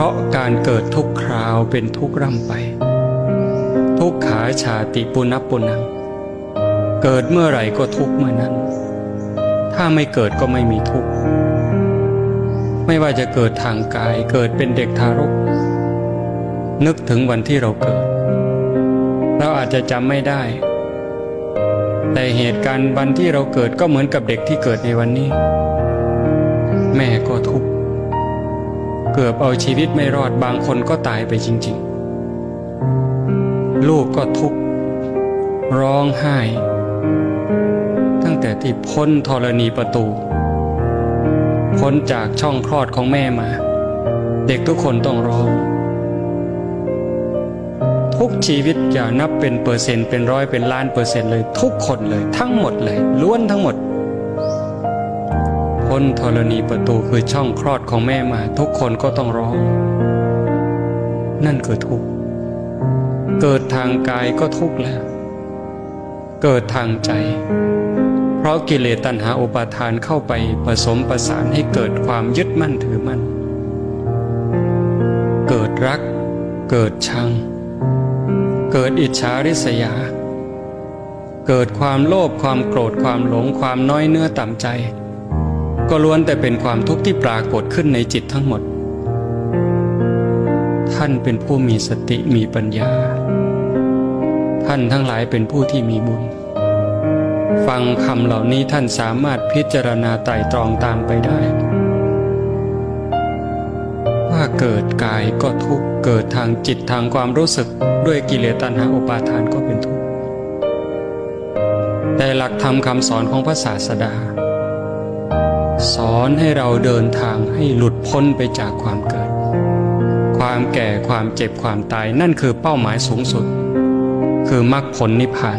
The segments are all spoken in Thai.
เพราะการเกิดทุกคราวเป็นทุกร่ำไป ทุกขาชาติปุณพปุนังเกิดเมื่อไหร่ก็ทุกเมื่อนั้น ถ้าไม่เกิดก็ไม่มีทุกข์ไม่ว่าจะเกิดทางกายเกิดเป็นเด็กทารก นึกถึงวันที่เราเกิด เราอาจจะจำไม่ได้ แต่เหตุการณ์วันที่เราเกิดก็เหมือนกับเด็กที่เกิดในวันนี้ แม่ก็ เกือบเอาชีวิตไม่รอดบางคนก็ตายไปจริง ๆ ลูกก็ทุกข์ร้องไห้ ตั้งแต่ที่พ้นธรณีประตู พ้นจากช่องคลอดของแม่มา เด็กทุกคนต้องร้อง ทุกชีวิตอย่านับเป็นเปอร์เซ็นต์เป็นร้อยเป็นล้านเปอร์เซ็นต์เลย ทุกคนเลย ทั้งหมดเลย ล้วนทั้งหมด พ้นธรณีประตูคือช่องคลอดของแม่มา ทุกคนก็ต้องร้อง นั่นคือทุกข์เกิดทางกายก็ทุกข์แล้ว เกิดทางใจ เพราะกิเลสตัณหาอุปาทานเข้าไปผสมประสานให้เกิดความยึดมั่นถือมั่น เกิดรัก เกิดชัง เกิดอิจฉาริษยา เกิดความโลภความโกรธความหลงความน้อยเนื้อต่ำใจ ก็ล้วนแต่เป็นความทุกข์ที่ปรากฏขึ้นในจิตทั้งหมด ท่านเป็นผู้มีสติมีปัญญา ท่านทั้งหลายเป็นผู้ที่มีบุญ ฟังคำเหล่านี้ท่านสามารถพิจารณาไตรตรองตามไปได้ ว่าเกิดกายก็ทุกข์เกิดทางจิตทางความรู้สึกด้วยกิเลสตัณหาอุปาทานก็เป็นทุกข์แต่หลักธรรมคำสอนของพระศาสดา สอนให้เราเดินทางให้หลุดพ้นไปจากความเกิด ความแก่ความเจ็บความตายนั่นคือเป้าหมายสูงสุด คือมรรคผลนิพพาน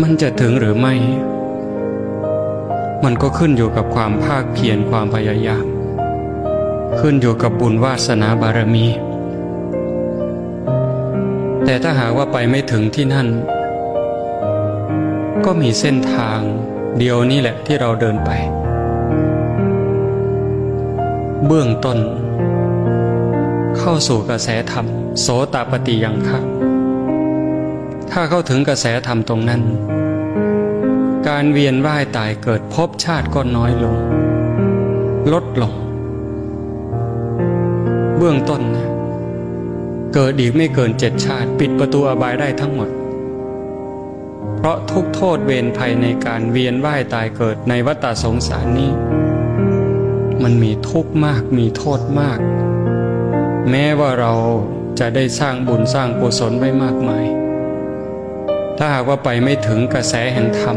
มันจะถึงหรือไม่ มันก็ขึ้นอยู่กับความภาคเพียรความพยายาม ขึ้นอยู่กับบุญวาสนาบารมี แต่ถ้าหากว่าไปไม่ถึงที่นั่น ก็มีเส้นทาง เดียวนี่แหละที่เราเดินไป เบื้องต้น เข้าสู่กระแสธรรม โสตปฏิยังคะถ้าเข้าถึงกระแสธรรมตรงนั้น การเวียนว่ายตายเกิดภพชาติก็น้อยลง ลดลง เบื้องต้น เกิดอีกไม่เกินเจ็ดชาติ ปิดประตูอบายได้ทั้งหมด เพราะทุกโทษเวรภัยในการเวียนว่ายตายเกิดในวัฏสงสารนี้ มันมีทุกข์มากมีโทษมาก แม้ว่าเราจะได้สร้างบุญสร้างกุศลไว้มากมาย ถ้าหากว่าไปไม่ถึงกระแสแห่งธรรม